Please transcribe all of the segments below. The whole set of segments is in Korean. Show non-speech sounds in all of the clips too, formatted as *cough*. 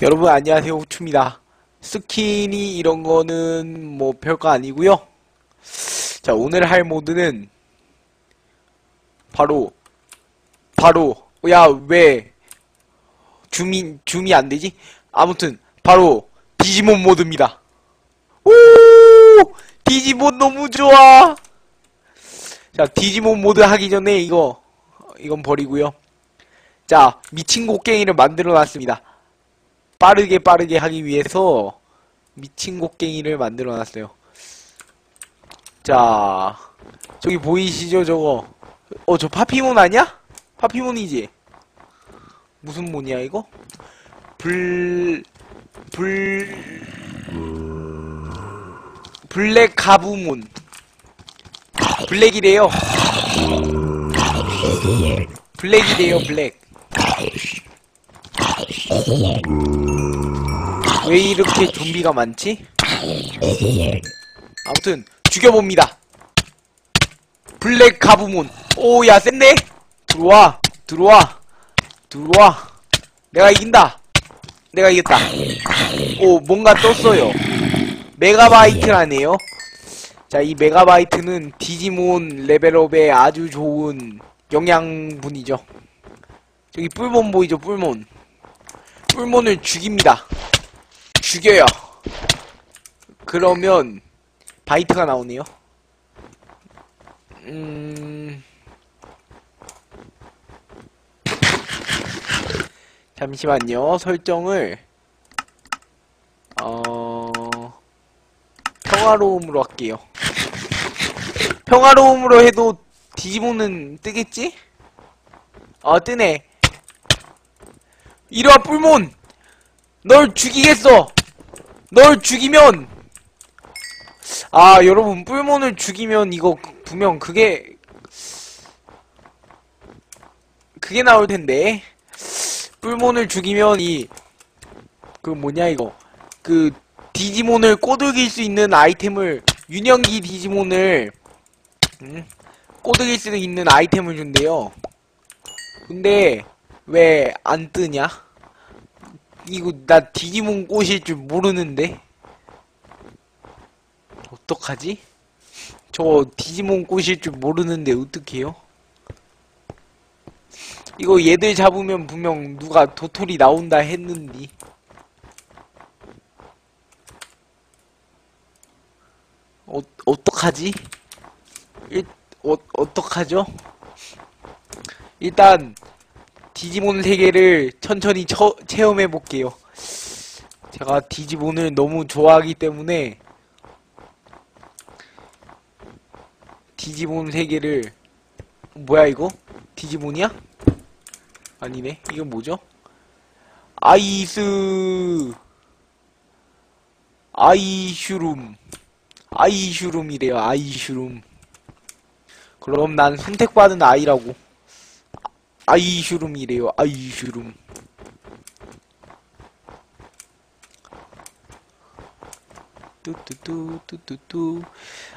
여러분 안녕하세요. 우추입니다. 스킨이 이런 거는 뭐 별거 아니고요. 자 오늘 할 모드는 바로 바로 야 왜? 줌이 줌이 안 되지? 아무튼 바로 디지몬 모드입니다. 오! 디지몬 너무 좋아! 자 디지몬 모드 하기 전에 이거 이건 버리고요. 자 미친 곡괭이를 만들어 놨습니다 빠르게 빠르게 하기 위해서 미친 곡괭이를 만들어 놨어요. 자, 저기 보이시죠, 저거? 어, 저 파피몬 아니야? 파피몬이지? 무슨 몬이야, 이거? 불, 불, 블랙 가부몬. 블랙이래요. 블랙이래요, 블랙. 왜 이렇게 좀비가 많지? 아무튼 죽여봅니다. 블랙 가부몬. 오야 센네. 들어와 들어와 들어와. 내가 이긴다. 내가 이겼다. 오 뭔가 떴어요. 메가바이트라네요. 자 이 메가바이트는 디지몬 레벨업에 아주 좋은 영양분이죠. 저기 뿔몬 보이죠 뿔몬. 뿔몬을 죽입니다. 죽여요. 그러면 바이트가 나오네요. 음... 잠시만요. 설정을 어... 평화로움으로 할게요. 평화로움으로 해도 디지몬은 뜨겠지? 어 뜨네. 이리와 뿔몬! 널 죽이겠어! 널 죽이면! 아, 여러분, 뿔몬을 죽이면 이거 분명 그게, 그게 나올 텐데. 뿔몬을 죽이면 이, 그 뭐냐, 이거. 그, 디지몬을 꼬드길 수 있는 아이템을, 유년기 디지몬을, 음, 꼬드길 수 있는 아이템을 준대요. 근데, 왜 안 뜨냐? 이거 나 디지몬 꼬실 줄 모르는데 어떡하지? 저 디지몬 꼬실 줄 모르는데 어떡해요? 이거 얘들 잡으면 분명 누가 도토리 나온다 했는디 어, 어떡하지? 일, 어, 어떡하죠? 일단 디지몬 세계를 천천히 처, 체험해 볼게요. 제가 디지몬을 너무 좋아하기 때문에 디지몬 세계를 뭐야 이거? 디지몬이야? 아니네. 이건 뭐죠? 아이스 아이슈룸 아이슈룸이래요. 아이슈룸. 그럼 난 선택받은 아이라고. 아이슈룸이래요. 아이슈룸. 뚜뚜뚜 뚜뚜뚜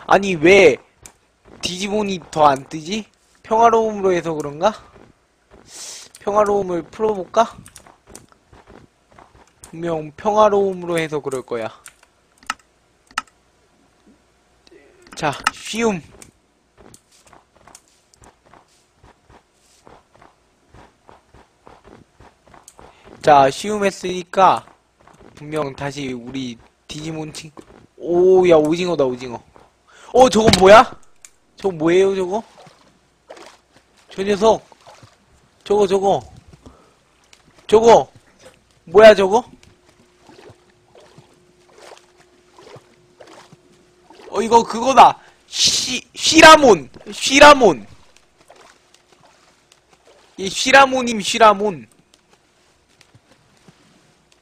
아니 왜 디지몬이 더 안 뜨지? 평화로움으로 해서 그런가? 평화로움을 풀어볼까? 분명 평화로움으로 해서 그럴 거야. 자, 쉬움. 자, 쉬움 했으니까 분명 다시 우리 디지몬 친 오, 야, 오징어다, 오징어. 어, 저건 뭐야? 저거 뭐예요, 저거? 저 녀석. 저거, 저거. 저거. 뭐야, 저거? 어, 이거 그거다. 쉬, 쉬라몬. 쉬라몬. 이 쉬라몬임, 쉬라몬.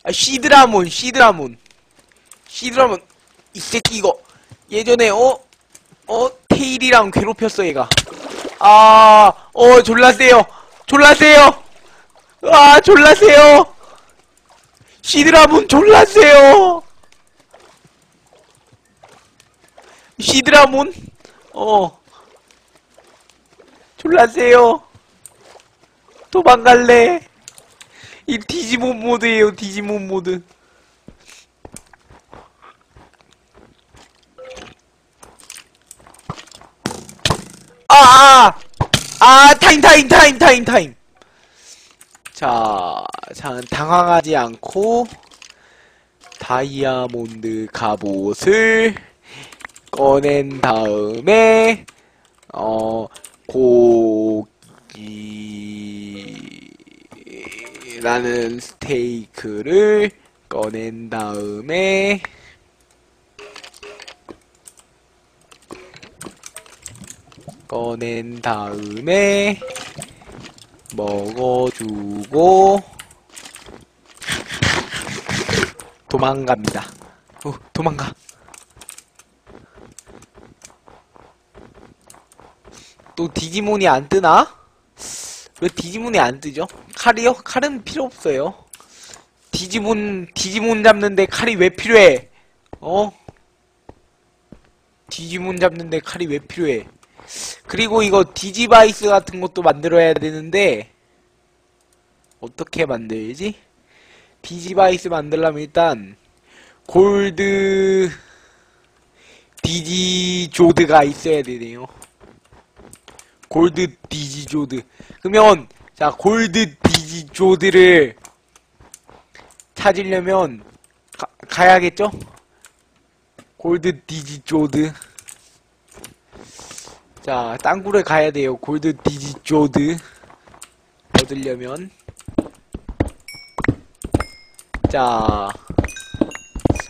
아, 시드라몬, 시드라몬. 시드라몬. 이 새끼 이거 예전에 어? 어? 테일이랑 괴롭혔어 얘가. 아, 어, 졸라세요. 졸라세요. 아, 졸라세요. 시드라몬 졸라세요. 시드라몬? 어. 졸라세요. 도망갈래. 이 디지몬 모드예요, 디지몬 모드. 아, 아! 아, 타임, 타임, 타임, 타임, 타임. 자, 자, 당황하지 않고, 다이아몬드 갑옷을 꺼낸 다음에, 어, 고기 라는 스테이크를 꺼낸 다음에, 꺼낸 다음에, 먹어주고, 도망갑니다. 어, 도망가. 또 디지몬이 안 뜨나? 왜 디지몬이 안 뜨죠? 칼이요? 칼은 필요 없어요. 디지몬, 디지몬 잡는데 칼이 왜 필요해? 어? 디지몬 잡는데 칼이 왜 필요해? 그리고 이거 디지바이스 같은 것도 만들어야 되는데, 어떻게 만들지? 디지바이스 만들려면 일단 골드 디지조드가 있어야 되네요. 골드 디지조드. 그러면 자 골드 디지조드를 찾으려면 가, 가야겠죠? 골드 디지 조드. 자 땅굴에 가야 돼요. 골드 디지 조드 얻으려면. 자,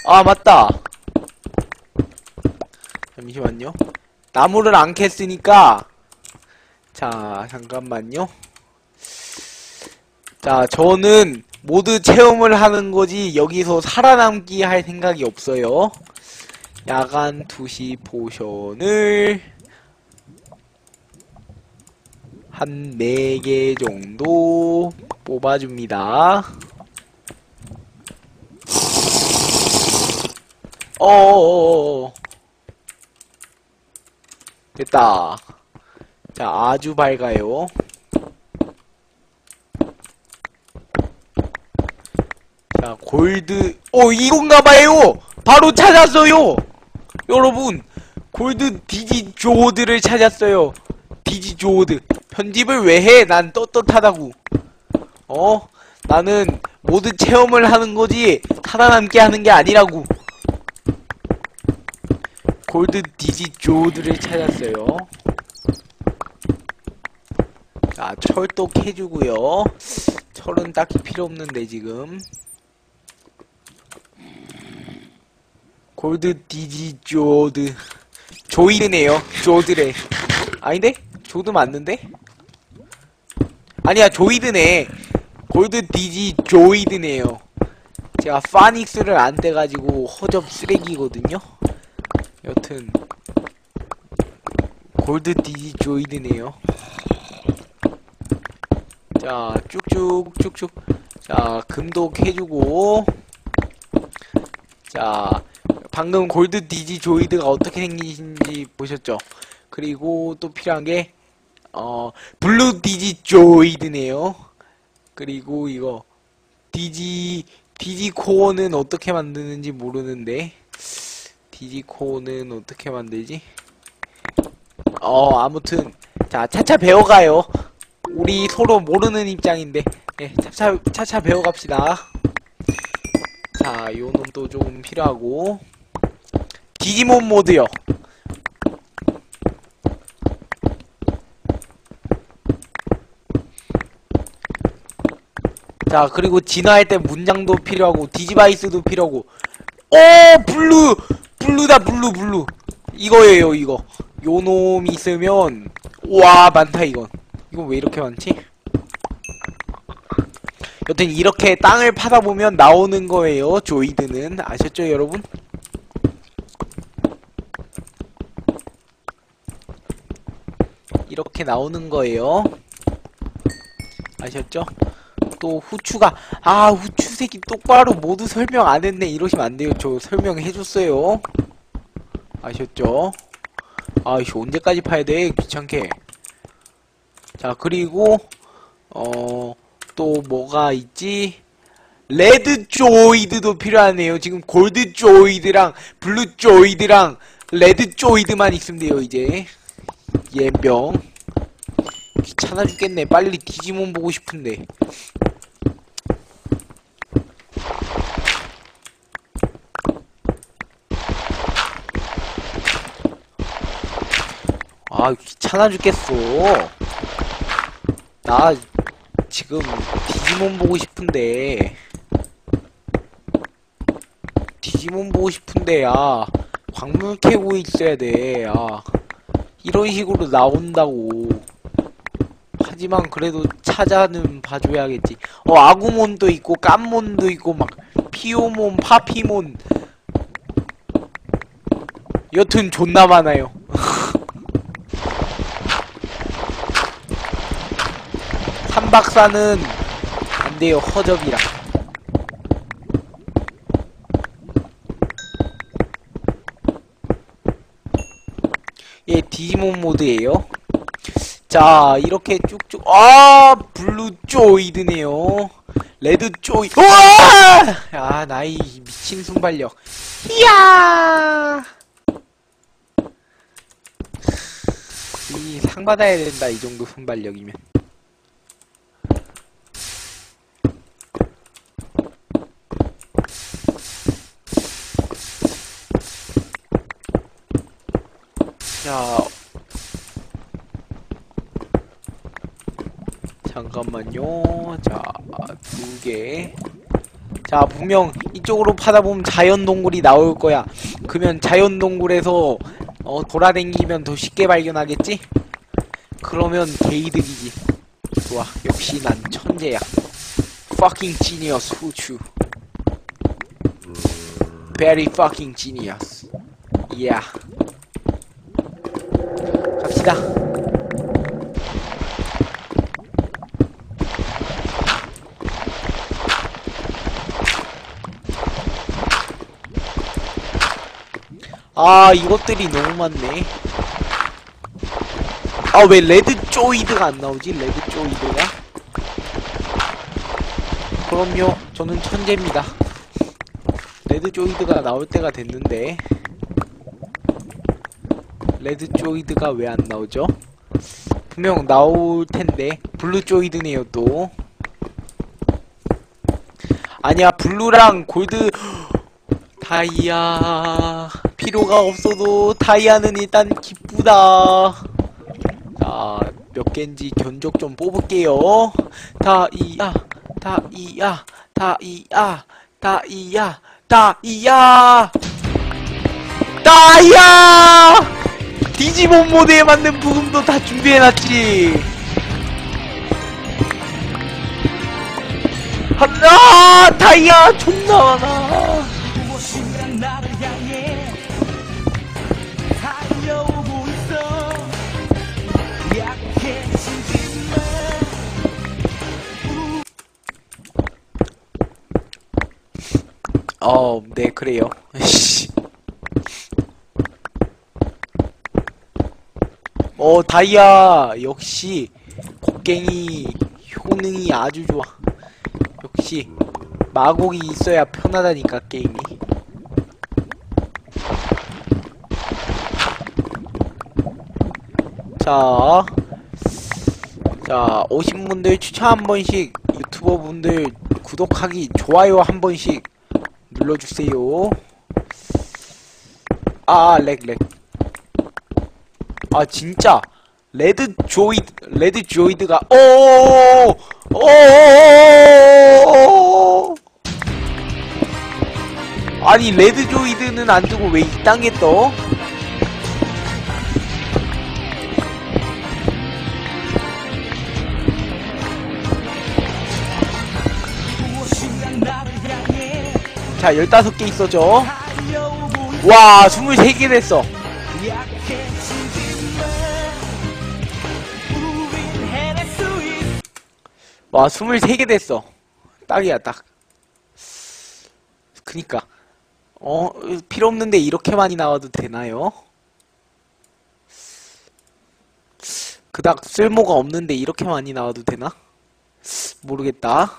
아, 맞다. 잠시만요. 나무를 안 캤으니까, 자, 잠깐만요. 자, 저는 모두 체험을 하는 거지, 여기서 살아남기 할 생각이 없어요. 야간 투시 포션을, 한 4개 정도 뽑아줍니다. 어어어어 됐다 자 아주 밝아요 자 골드 어 이건가봐요 바로 찾았어요 여러분 골드 디지 조드를 찾았어요 디지 조드 편집을 왜 해? 난 떳떳하다고 어? 나는 모든 체험을 하는 거지 살아남게 하는 게 아니라고 골드 디지 조드를 찾았어요. 자, 철도 캐주고요. 철은 딱히 필요 없는데 지금. 골드 디지 조드. 조이드네요. 조드래. 아닌데? 조드 맞는데? 아니야, 조이드네. 골드 디지 조이드네요. 제가 파닉스를 안 떼가지고 허접 쓰레기거든요. 여튼 골드 디조이드네요. 자 쭉쭉 쭉쭉 자 금도 해주고 자 방금 골드 디지조이드가 어떻게 생기신지 보셨죠? 그리고 또 필요한 게 어 블루 디지조이드네요. 그리고 이거 디지 디지 코어는 어떻게 만드는지 모르는데 디지코는 어떻게 만들지? 어, 아무튼, 자, 차차 배워가요. 우리 서로 모르는 입장인데, 네, 차차, 차차 배워갑시다. 자, 요 놈도 좀 필요하고, 디지몬 모드요. 자, 그리고 진화할 때 문장도 필요하고, 디지바이스도 필요하고, 오! 블루! 블루다 블루 블루 이거예요 이거 요 놈이 있으면 와 많다 이건 이건 왜 이렇게 많지? 여튼 이렇게 땅을 파다 보면 나오는 거예요 조이드는 아셨죠 여러분? 이렇게 나오는 거예요 아셨죠? 또 후추가 아 후추 새끼 똑바로 모두 설명 안 했네 이러시면 안 돼요 저 설명해 줬어요 아셨죠 아이씨 언제까지 파야 돼 귀찮게 자 그리고 어 또 뭐가 있지? 레드 조이드도 필요하네요. 지금 골드 조이드랑 블루 조이드랑 레드 조이드만 있으면 돼요, 이제. 예병. 귀찮아 죽겠네. 빨리 디지몬 보고 싶은데. 아, 귀찮아 죽겠어. 나 지금 디지몬 보고 싶은데. 디지몬 보고 싶은데, 야. 광물 캐고 있어야 돼, 야. 이런 식으로 나온다고. 하지만 그래도 찾아는 봐줘야겠지. 어, 아구몬도 있고, 깐몬도 있고, 막, 피오몬, 파피몬. 여튼 존나 많아요. *laughs* 삼박사는 안 돼요, 허접이라. 예, 디지몬 모드예요. 자, 이렇게 쭉쭉 아, 블루 쪼이드네요. 레드 쪼이. 우와! 아, 나이 미친 순발력. 이야! 이 상 받아야 된다. 이 정도 순발력이면. 자, 잠깐만요. 자, 두 개. 자, 분명 이쪽으로 파다 보면 자연 동굴이 나올 거야. 그러면 자연 동굴에서 어, 돌아다니면 더 쉽게 발견하겠지? 그러면 개이득이지. 좋아. 역시 난 천재야. fucking genius 후추. very fucking genius. yeah. 갑시다. 아, 이것들이 너무 많네. 아, 왜 레드 쪼이드가 안 나오지? 레드 쪼이드가? 그럼요, 저는 천재입니다. 레드 쪼이드가 나올 때가 됐는데. 레드 쪼이드가 왜 안 나오죠? 분명 나올 텐데 블루 쪼이드네요 또 아니야 블루랑 골드 *gasps* 다이아 필요가 없어도 다이아는 일단 기쁘다 자 몇 개인지 견적 좀 뽑을게요 다이아 다이아 다이아 다이아 다이아 다이아 디지몬 모드에 맞는 부금도 다 준비해놨지. 한나 다이아 존나 많아. 어, 네 그래요. 씨. *laughs* 어 다이아 역시 곡괭이 효능이 아주 좋아. 역시 마곡이 있어야 편하다니까 게임이. 자, 자 오신 분들 추천 한 번씩 유튜버 분들 구독하기 좋아요 한 번씩 눌러주세요. 아, 렉, 렉. 아, 진짜. 레드 조이드, 레드 조이드가, 오! 오! 아니, 레드 조이드는 안 두고 왜 이딴 게 떠? 자, 15개 있어죠. 달려오고 있어 와, 23개 됐어. 와, 23개 됐어. 딱이야, 딱. 그니까. 어, 필요 없는데 이렇게 많이 나와도 되나요? 그닥 쓸모가 없는데 이렇게 많이 나와도 되나? 모르겠다.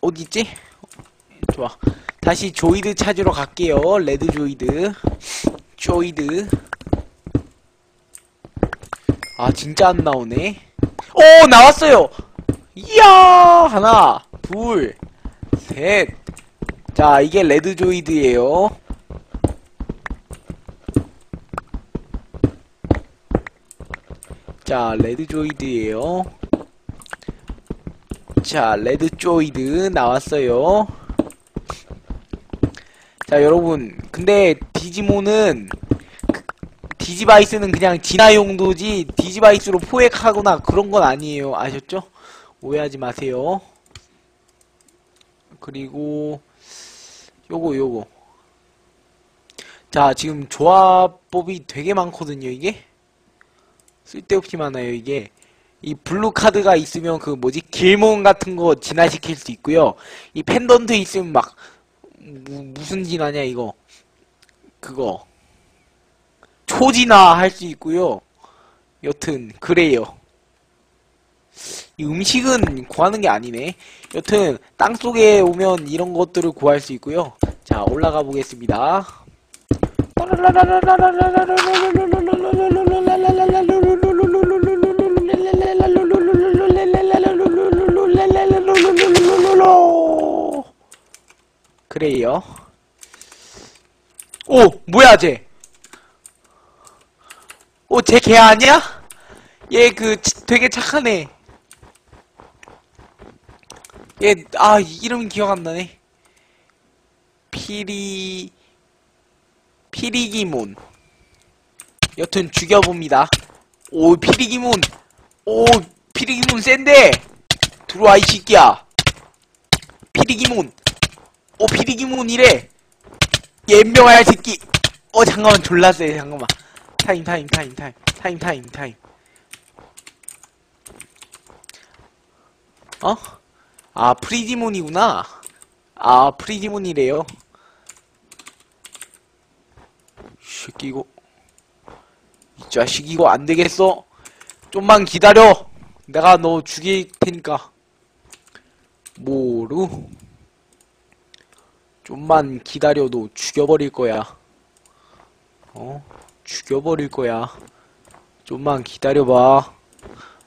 어디있지? 좋아. 다시 조이드 찾으러 갈게요. 레드 조이드. 조이드. 아, 진짜 안 나오네. 오, 나왔어요! 이야! 하나, 둘, 셋. 자, 이게 레드 조이드예요. 자, 레드 조이드예요. 자, 레드 조이드 나왔어요. 자, 여러분. 근데 디지몬은 그- 디지바이스는 그냥 진화 용도지 디지바이스로 포획하거나 그런 건 아니에요. 아셨죠? 오해하지 마세요. 그리고 요거 요거. 자, 지금 조합법이 되게 많거든요, 이게. 쓸데없이 많아요, 이게. 이 블루 카드가 있으면 그 뭐지 길몬 같은 거 진화시킬 수 있고요. 이 펜던트 있으면 막 무, 무슨 진화냐 이거 그거 초진화 할 수 있고요. 여튼 그래요. 이 음식은 구하는 게 아니네. 여튼 땅 속에 오면 이런 것들을 구할 수 있고요. 자 올라가 보겠습니다. 그래요. 오, 뭐야, 쟤? 오, 쟤 걔 아니야? 얘 그 되게 착하네. 얘, 아, 이름 기억 안 나네. 피리, 피리기문. 여튼 죽여봅니다. 오, 피리기문. 오, 피리기문 센데. 들어와, 이 새끼야. 피리기문. 오, 피리기문이래. 연명할 새끼. 어, 잠깐만, 졸라 세, 잠깐만. 타임, 타임, 타임, 타임. 타임, 타임, 타임. 어? 아, 프리디문이구나. 아, 프리디문이래요. 새끼, 이거. 이 자식, 이거 안 되겠어. 좀만 기다려. 내가 너 죽일 테니까. 뭐루? 좀만 기다려도 죽여버릴 거야. 어? 죽여버릴 거야. 좀만 기다려봐.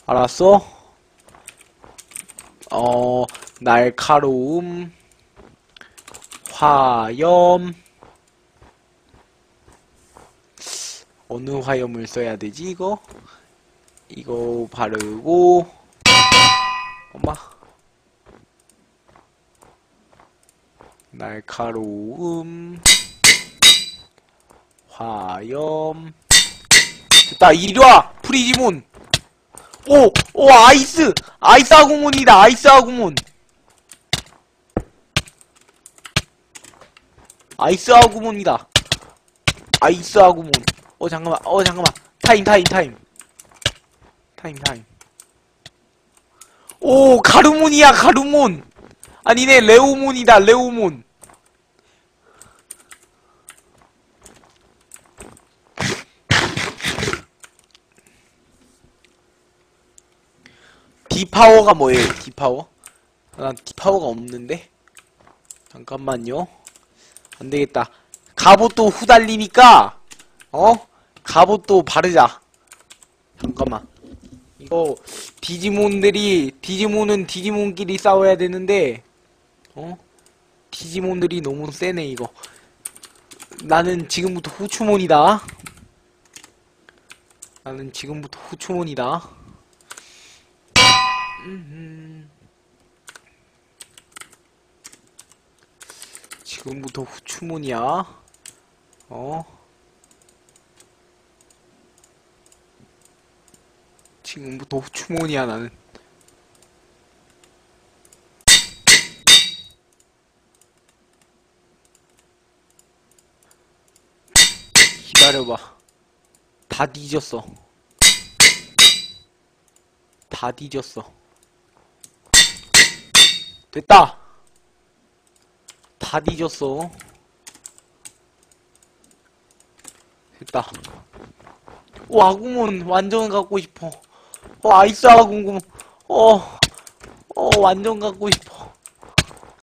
알았어? 어, 날카로움, 화염, 어느 화염을 써야 되지, 이거? 이거 바르고, 엄마. 날카로움 화염. 됐다 이리와 프리지몬 오! 오 아이스! 아이스 아구몬이다 아이스 아구몬 아이스 아구몬이다. 아이스 아구몬 어 잠깐만 어 잠깐만. 타임 타임 타임. 타임 타임. 오 가루몬이야 가루몬 아 니네 레오몬이다 레오몬. 디파워가 뭐예요 디파워? 난 디파워가 없는데? 잠깐만요. 안되겠다. 갑옷도 후달리니까 어? 갑옷도 바르자. 잠깐만. 이거 디지몬들이 디지몬은 디지몬끼리 싸워야 되는데 어? 디지몬들이 너무 세네 이거 나는 지금부터 후추몬이다 나는 지금부터 후추몬이다. 지금부터 후추몬이야 어? 지금부터 후추몬이야 나는 기다려봐. 다 뒤졌어. 다 뒤졌어. 됐다! 다 뒤졌어. 됐다. 오 아구몬 완전 갖고 싶어. 어 아이스 아구몬 어, 어, 완전 갖고 싶어.